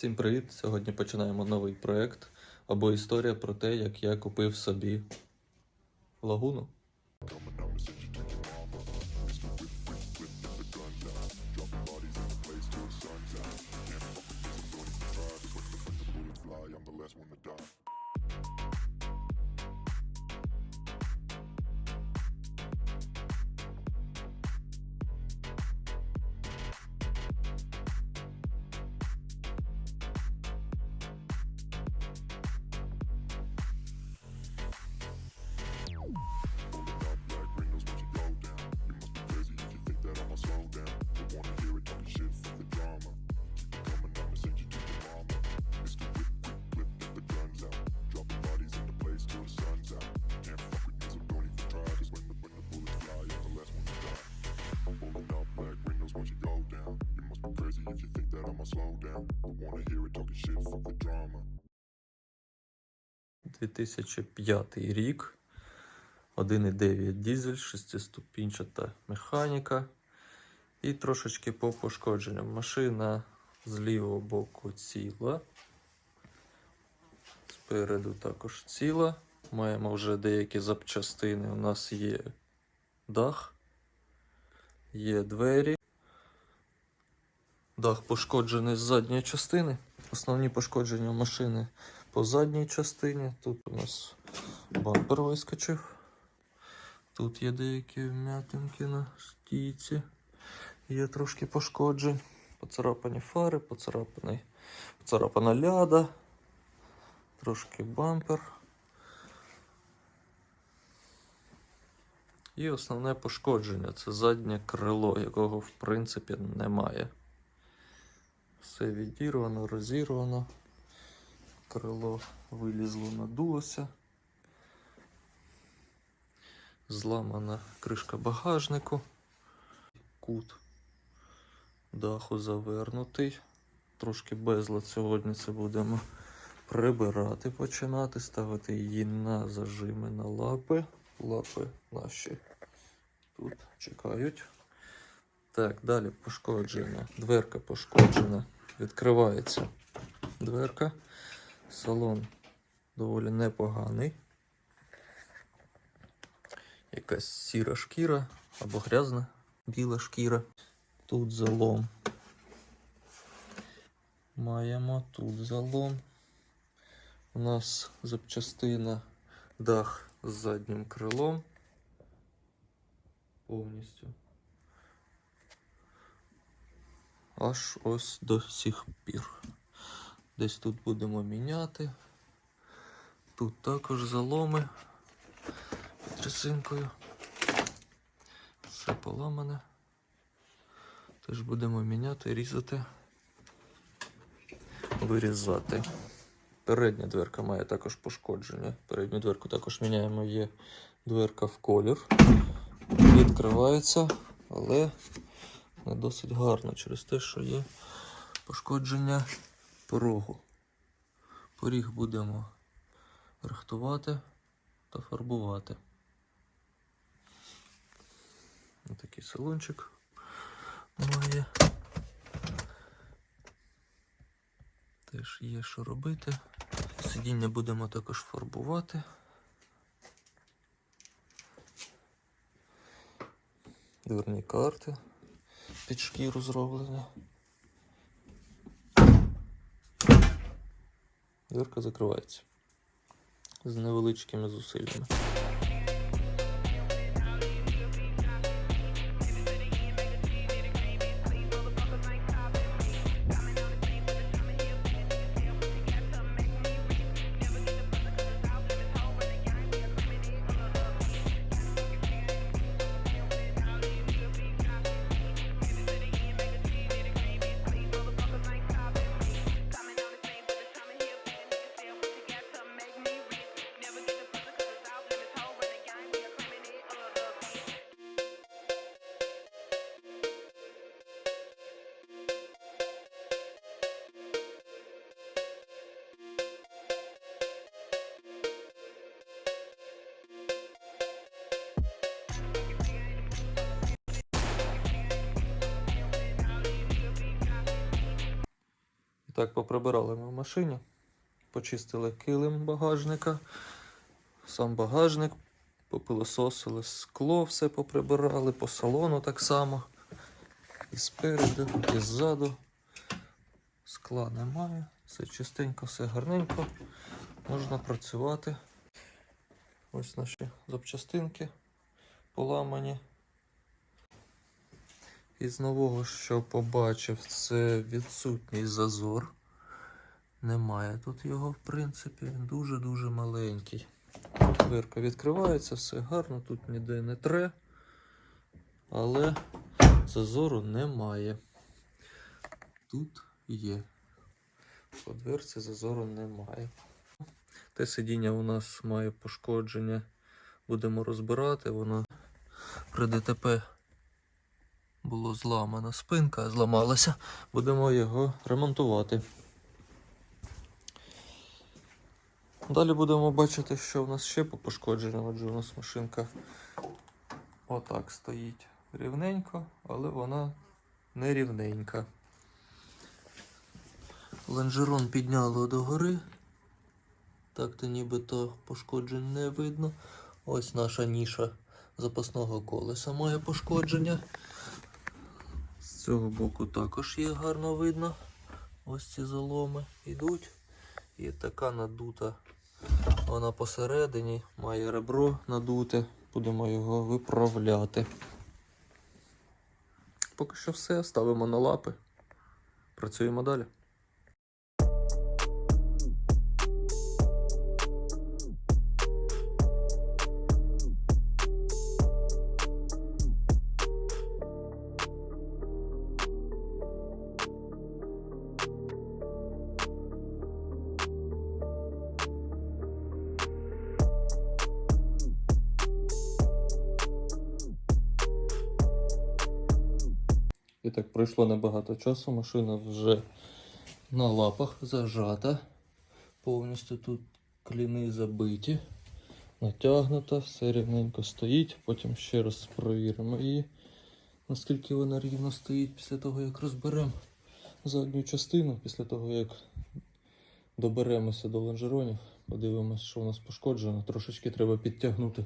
Всім привіт! Сьогодні починаємо новий проект або історія про те, як я купив собі лагуну. 2005 рік, 1,9 дізель, шестиступінчата механіка і трошечки по пошкодженням. Машина з лівого боку ціла. Спереду також ціла. Маємо вже деякі запчастини. У нас є дах, є двері. Дах пошкоджений з задньої частини. Основні пошкодження машини по задній частині. Тут у нас бампер вискочив. Тут є деякі вм'ятинки на стійці. Є трошки пошкоджень. Поцарапані фари, поцарапаний, поцарапана ляда, трошки бампер. І основне пошкодження це заднє крило, якого в принципі немає. Все відірвано, розірвано. Крило вилізло, надулося. Зламана кришка багажнику. Кут даху завернутий. Трошки безлад сьогодні це будемо прибирати, починати, ставити її на зажими на лапи. Лапи наші тут чекають. Так, далі пошкодження. Дверка пошкоджена. Відкривається дверка. Салон доволі непоганий. Якась сіра шкіра або грязна біла шкіра. Тут залом. Маємо тут залом. У нас запчастина дах з заднім крилом. Повністю. Аж ось до сих пір. Десь тут будемо міняти. Тут також заломи під трясинкою. Все поламане. Теж будемо міняти, різати, вирізати. Передня дверка має також пошкодження. Передню дверку також міняємо, є дверка в колір. Відкривається, але не досить гарно через те, що є пошкодження порогу. Поріг будемо рихтувати та фарбувати. Ось такий салончик має. Теж є що робити. Сидіння будемо також фарбувати. Дверні карти під шкіру зроблена. Дверка закривається з невеличкими зусиллями. Так, поприбирали ми в машині, почистили килим багажника, сам багажник, попилососили скло, все поприбирали, по салону так само. І спереду, і ззаду. Скла немає, все чистенько, все гарненько. Можна працювати. Ось наші запчастинки поламані. Із нового, що побачив, це відсутній зазор. Немає тут його, в принципі, він дуже-дуже маленький. Дверка відкривається, все гарно, тут ніде не тре, але зазору немає. Тут є. По дверці зазору немає. Те сидіння у нас має пошкодження. Будемо розбирати. Воно при ДТП було зламана спинка, зламалася. Будемо його ремонтувати. Далі будемо бачити, що в нас ще по пошкодженню. Отже, у нас машинка отак стоїть рівненько, але вона не рівненька. Лонжерон підняло догори. Так то нібито пошкоджень не видно. Ось наша ніша запасного колеса має пошкодження. З цього боку також є гарно видно. Ось ці заломи йдуть. І така надута. Вона посередині має ребро надуте. Будемо його виправляти. Поки що все. Ставимо на лапи. Працюємо далі. І так пройшло небагато часу. Машина вже на лапах зажата. Повністю тут кліни забиті. Натягнута, все рівненько стоїть. Потім ще раз провіримо її, наскільки вона рівно стоїть після того, як розберемо задню частину, після того, як доберемося до лонжеронів. Подивимось, що у нас пошкоджено. Трошечки треба підтягнути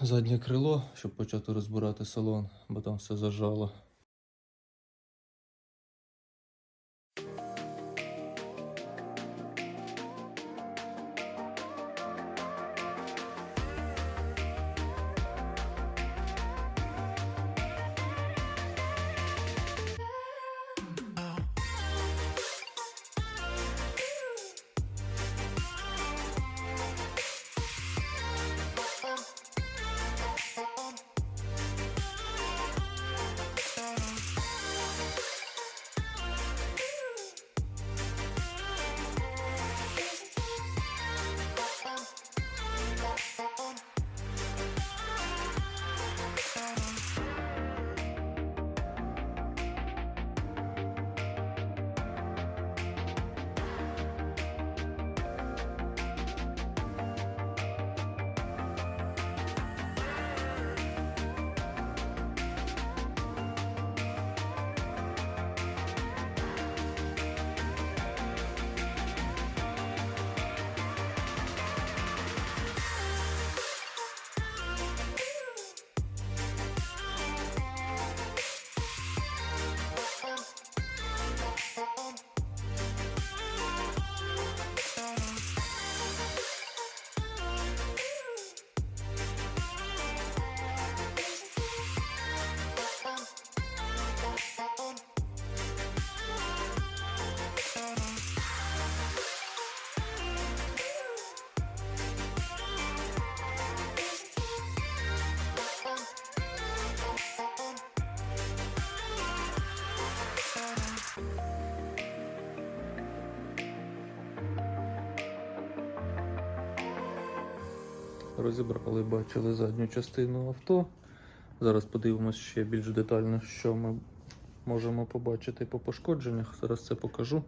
заднє крило, щоб почати розбирати салон, бо там все зажало. Розібрали, бачили задню частину авто. Зараз подивимось ще більш детально, що ми можемо побачити по пошкодженнях. Зараз це покажу.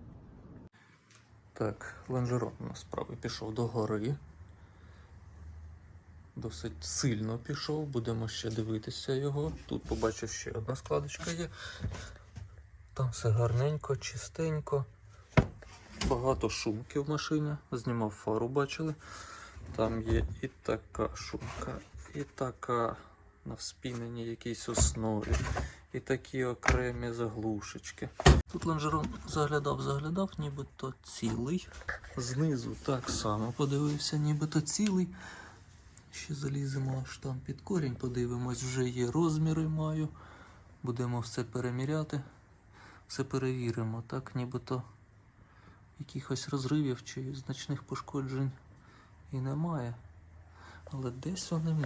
Так, лонжерон у нас правий пішов до гори. Досить сильно пішов, будемо ще дивитися його. Тут побачив ще одна складочка є. Там все гарненько, чистенько. Багато шумки в машині. Знімав фару, бачили. Там є і така шумка, і така на вспіненій якійсь основі, і такі окремі заглушечки. Тут лонжерон заглядав, заглядав, нібито цілий. Знизу так само подивився, нібито цілий. Ще заліземо аж там під корінь, подивимось, вже є розміри маю. Будемо все переміряти, все перевіримо, так, нібито якихось розривів чи значних пошкоджень і немає. Але десь вони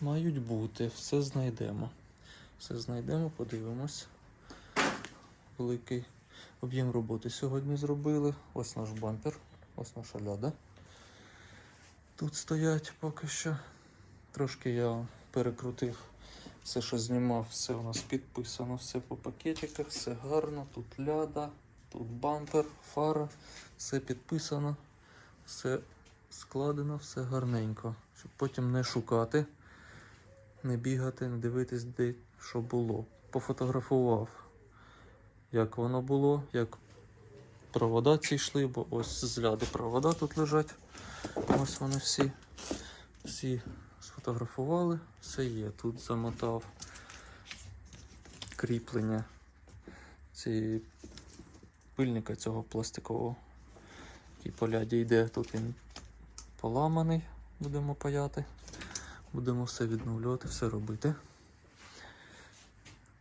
мають бути. Все знайдемо. Все знайдемо, подивимось. Великий об'єм роботи сьогодні зробили. Ось наш бампер, ось наша ляда. Тут стоять поки що. Трошки я перекрутив все, що знімав, все у нас підписано, все по пакетиках, все гарно. Тут ляда, тут бампер, фара, все підписано, все складено, все гарненько. Щоб потім не шукати, не бігати, не дивитись, де що було. Пофотографував, як воно було, як провода ці йшли, бо ось з ляди провода тут лежать. Ось вони всі. Всі сфотографували, все є. Тут замотав кріплення цієї пильника цього пластикового. Який по ляді йде. Тут він поламаний, будемо паяти. Будемо все відновлювати, все робити.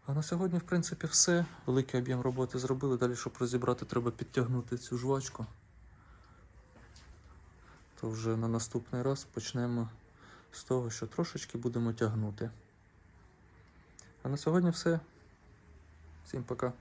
А на сьогодні, в принципі, все. Великий об'єм роботи зробили. Далі, щоб розібрати, треба підтягнути цю жвачку. То вже на наступний раз почнемо з того, що трошечки будемо тягнути. А на сьогодні все. Всім пока.